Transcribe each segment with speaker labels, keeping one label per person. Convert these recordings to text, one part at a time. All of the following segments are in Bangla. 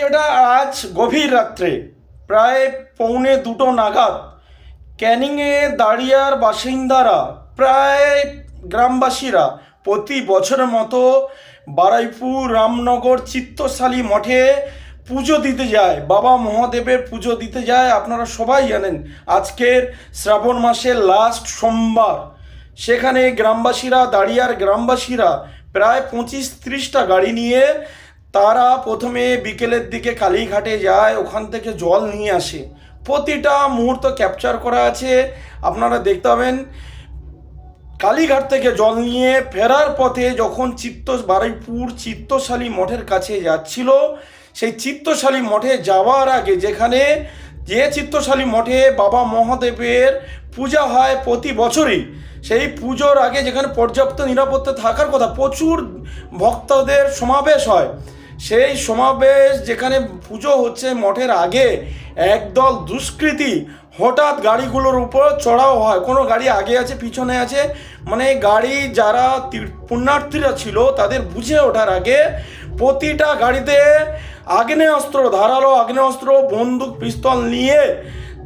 Speaker 1: যেটা আজ গভীর রাত্রে, প্রায় পৌনে দুটো নাগাদ, ক্যানিংয়ে দাঁড়িয়ার বাসিন্দারা, প্রায় গ্রামবাসীরা প্রতি বছরের মতো বারাইপুর রামনগর চিত্তশালী মঠে পুজো দিতে যায়, বাবা মহাদেবের পুজো দিতে যায়। আপনারা সবাই জানেন, আজকের শ্রাবণ মাসের লাস্ট সোমবার। সেখানে গ্রামবাসীরা দাঁড়িয়ার গ্রামবাসীরা প্রায় পঁচিশ ত্রিশটা গাড়ি নিয়ে তারা প্রথমে বিকেলের দিকে কালীঘাটে যায়, ওখান থেকে জল নিয়ে আসে। প্রতিটা মুহূর্ত ক্যাপচার করা আছে। আপনারা দেখতে পাবেন, কালীঘাট থেকে জল নিয়ে ফেরার পথে যখন চিত্ত, বারুইপুর চিত্তশালী মঠের কাছে যাচ্ছিল, সেই চিত্তশালী মঠে যাওয়ার আগে যেখানে যে চিত্তশালী মঠে বাবা মহাদেবের পূজা হয় প্রতি বছরই, সেই পুজোর আগে যেখানে পর্যাপ্ত নিরাপত্তা থাকার কথা প্রচুর ভক্তদের সমাবেশ হয়। সেই সমাবেশ যেখানে পুজো হচ্ছে মঠের আগে, একদল দুষ্কৃতী হঠাৎ গাড়িগুলোর উপর চড়াও হয়। কোনো গাড়ি আগে আছে, পিছনে আছে? মানে গাড়ি যারা পুণ্যার্থীরা ছিল, তাদের বুঝে ওঠার আগে প্রতিটা গাড়িতে আগ্নেয়াস্ত্র, ধারালো আগ্নেয়াস্ত্র, বন্দুক, পিস্তল নিয়ে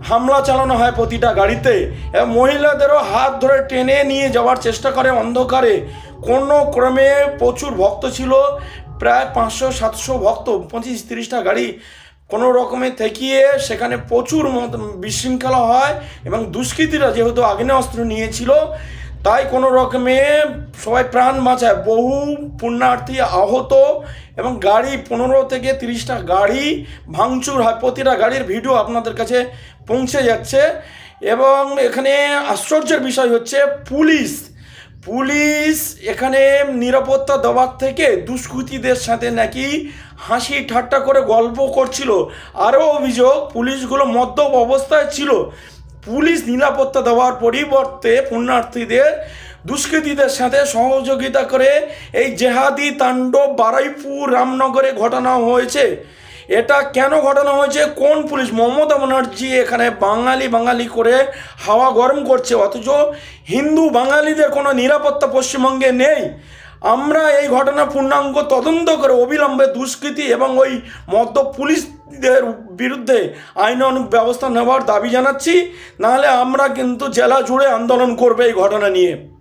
Speaker 1: হামলা চালানো হয় প্রতিটা গাড়িতে। এবং মহিলাদেরও হাত ধরে টেনে নিয়ে যাওয়ার চেষ্টা করে অন্ধকারে। কোনো ক্রমে প্রচুর ভক্ত ছিল প্রায় পাঁচশো, সাতশো ভক্ত, পঁচিশ, তিরিশটা গাড়ি কোনো রকমে থেকিয়ে সেখানে প্রচুর বিশৃঙ্খলা হয় এবং দুষ্কৃতীরা যেহেতু আগ্নেয়াস্ত্র নিয়েছিল, তাই কোনো রকমে সবাই প্রাণ বাঁচায়। বহু পুণ্যার্থী আহত এবং গাড়ি, পনেরো থেকে তিরিশটা গাড়ি ভাঙচুর হয়। প্রতিটা গাড়ির ভিডিও আপনাদের কাছে পৌঁছে যাচ্ছে এবং এখানে আশ্চর্যের বিষয় হচ্ছে পুলিশ পুলিশ এখানে নিরাপত্তা দেওয়ার থেকে দুষ্কৃতীদের সাথে নাকি হাসি ঠাট্টা করে গল্প করছিল। আরও অভিযোগ, পুলিশগুলো মদ্যপ অবস্থায় ছিল। পুলিশ নিরাপত্তা দেওয়ার পরিবর্তে পুণ্যার্থীদের দুষ্কৃতীদের সাথে সহযোগিতা করে এই জেহাদি তাণ্ডব বারাইপুর রামনগরে ঘটানো হয়েছে। এটা কেন ঘটানো হয়েছে? কোন পুলিশ? মমতা ব্যানার্জি এখানে বাঙালি বাঙালি করে হাওয়া গরম করছে, অথচ হিন্দু বাঙালিদের কোনো নিরাপত্তা পশ্চিমবঙ্গে নেই। আমরা এই ঘটনা পূর্ণাঙ্গ তদন্ত করে অবিলম্বে দুষ্কৃতী এবং ওই মদ্য পুলিশদের বিরুদ্ধে আইনানুগ ব্যবস্থা নেওয়ার দাবি জানাচ্ছি। নাহলে আমরা কিন্তু জেলা জুড়ে আন্দোলন করবে এই ঘটনা নিয়ে।